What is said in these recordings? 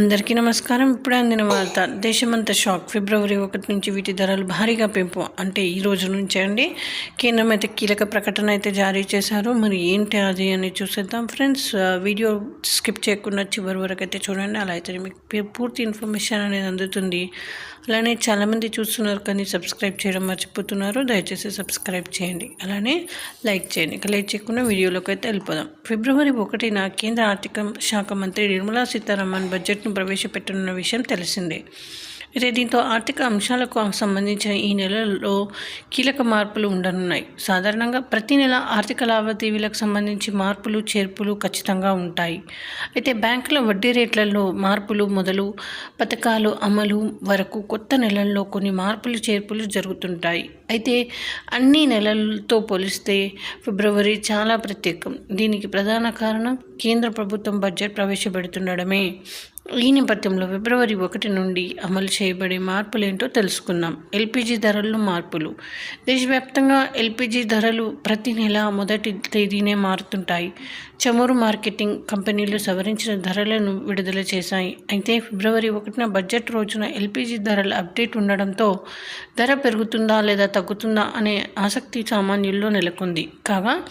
అందరికీ నమస్కారం. ఇప్పుడే అందిన వార్త దేశమంతా షాక్. ఫిబ్రవరి ఒకటి నుంచి వీటి ధరలు భారీగా పెంపు. అంటే ఈ రోజు నుంచే అండి. కేంద్రం అయితే కీలక ప్రకటన అయితే జారీ చేశారు. మరి ఏంటి అది అని చూసేద్దాం. ఫ్రెండ్స్ వీడియో స్కిప్ చేయకుండా చివరి వరకు అయితే చూడండి. అలా అయితే మీకు పూర్తి ఇన్ఫర్మేషన్ అనేది అందుతుంది. అలానే చాలామంది చూస్తున్నారు కానీ సబ్స్క్రైబ్ చేయడం మర్చిపోతున్నారు. దయచేసి సబ్స్క్రైబ్ చేయండి. అలానే లైక్ చేయండి. ఇక లైక్ చేయకుండా వీడియోలోకి అయితే వెళ్ళిపోదాం. ఫిబ్రవరి ఒకటిన కేంద్ర ఆర్థిక శాఖ మంత్రి నిర్మలా సీతారామన్ బడ్జెట్ను ప్రవేశపెట్టనున్న విషయం తెలిసిందే. అయితే దీంతో ఆర్థిక అంశాలకు సంబంధించిన ఈ నెలలో కీలక మార్పులు ఉండనున్నాయి. సాధారణంగా ప్రతి నెల ఆర్థిక లావాదేవీలకు సంబంధించి మార్పులు చేర్పులు ఖచ్చితంగా ఉంటాయి. అయితే బ్యాంకుల వడ్డీ రేట్లలో మార్పులు మొదలు పథకాలు అమలు వరకు కొత్త నెలల్లో కొన్ని మార్పులు చేర్పులు జరుగుతుంటాయి. అయితే అన్ని నెలలతో పోలిస్తే ఫిబ్రవరి చాలా ప్రత్యేకం. దీనికి ప్రధాన కారణం కేంద్ర ప్రభుత్వం బడ్జెట్ ప్రవేశపెడుతుండడమే. ఈ నేపథ్యంలో ఫిబ్రవరి ఒకటి నుండి అమలు చేయబడే మార్పులేంటో తెలుసుకుందాం. ఎల్పిజి ధరల్లో మార్పులు. దేశవ్యాప్తంగా ఎల్పిజి ధరలు ప్రతి నెల మొదటి తేదీనే మారుతుంటాయి. చమురు మార్కెటింగ్ కంపెనీలు సవరించిన ధరలను విడుదల చేశాయి. అయితే ఫిబ్రవరి ఒకటిన బడ్జెట్ రోజున ఎల్పిజి ధరల అప్డేట్ ఉండడంతో ధర పెరుగుతుందా లేదా తగ్గుతుందా అనే ఆసక్తి సామాన్యుల్లో నెలకొంది. కాగా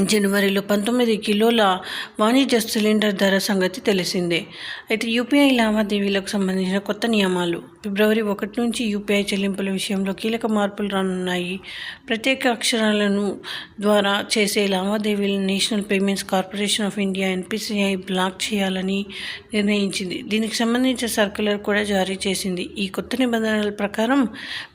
జనవరిలో పంతొమ్మిది కిలోల వాణిజ్య సిలిండర్ ధర సంగతి తెలిసిందే. అయితే యూపీఐ లావాదేవీలకు సంబంధించిన కొత్త నియమాలు. ఫిబ్రవరి ఒకటి నుంచి యూపీఐ చెల్లింపుల విషయంలో కీలక మార్పులు రానున్నాయి. ప్రత్యేక అక్షరాలను ద్వారా చేసే లావాదేవీలను national payments corporation of India NPCI block చేయాలని నిర్ణయించింది. దీనికి సంబంధించిన సర్క్యులర్ కూడా జారీ చేసింది. ఈ కొత్త నిబంధనల ప్రకారం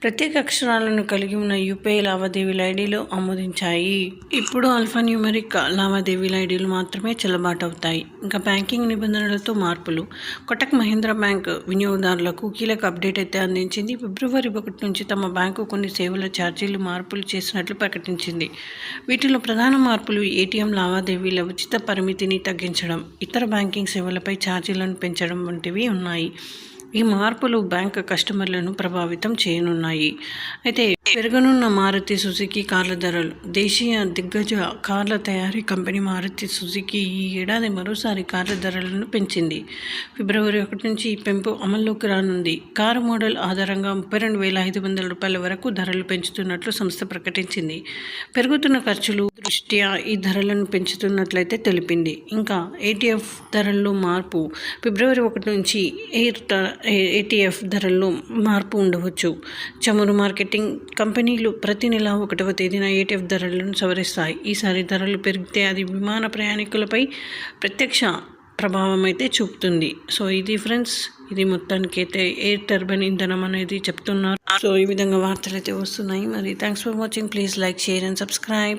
ప్రత్యేక అక్షరాలను కలిగి ఉన్న యూపీఐ లావాదేవీల ఐడీలో ఆమోదించాయి. ఇప్పుడు ఆల్ఫా న్యూమరిక్ లావాదేవీల ఐడీలు మాత్రమే చెల్లుబాటు అవుతాయి ఇంకా బ్యాంకింగ్ నిబంధనలతో మార్పులు. కొటక్ మహీంద్ర బ్యాంక్ వినియోగదారులకు కీలక అప్డేట్ అయితే అందించింది. ఫిబ్రవరి ఒకటి నుంచి తమ బ్యాంకు కొన్ని సేవల ఛార్జీలు మార్పులు చేసినట్లు ప్రకటించింది. వీటిలో ప్రధాన మార్పులు ఏటీఎం లావాదేవీల ఉచిత పరిమితిని తగ్గించడం ఇతర బ్యాంకింగ్ సేవలపై ఛార్జీలను పెంచడం వంటివి ఉన్నాయి. ఈ మార్పులు బ్యాంక్ కస్టమర్లను ప్రభావితం చేయనున్నాయి. అయితే పెరగనున్న మారుతి సుజుకి కార్ల ధరలు. దేశీయ దిగ్గజ కార్ల తయారీ కంపెనీ మారుతి సుజుకి ఈ ఏడాది మరోసారి కార్ల ధరలను పెంచింది. ఫిబ్రవరి ఒకటి నుంచి ఈ పెంపు అమల్లోకి రానుంది. కారు మోడల్ ఆధారంగా ముప్పై రెండు వేల ఐదు వందల రూపాయల వరకు ధరలు పెంచుతున్నట్లు సంస్థ ప్రకటించింది. పెరుగుతున్న ఖర్చులు దృష్ట్యా ఈ ధరలను పెంచుతున్నట్లయితే తెలిపింది. ఇంకా ఏటీఎఫ్ ధరల్లో మార్పు. ఫిబ్రవరి ఒకటి నుంచి ఎయిర్ ఏటీఎఫ్ ధరల్లో మార్పు ఉండవచ్చు. చమురు మార్కెటింగ్ కంపెనీలు ప్రతి నెల ఒకటవ తేదీన ఏటీఎఫ్ ధరలను సవరిస్తాయి. ఈసారి ధరలు పెరిగితే అది విమాన ప్రయాణికులపై ప్రత్యక్ష ప్రభావం అయితే చూపుతుంది. సో ఇది ఫ్రెండ్స్ ఇది మొత్తానికి అయితే ఎయిర్ టర్బైన్ ఇంధనం అనేది చెప్తున్నారు. సో ఈ విధంగా వార్తలు అయితే వస్తున్నాయి. మరి thanks for watching. Please like share and subscribe.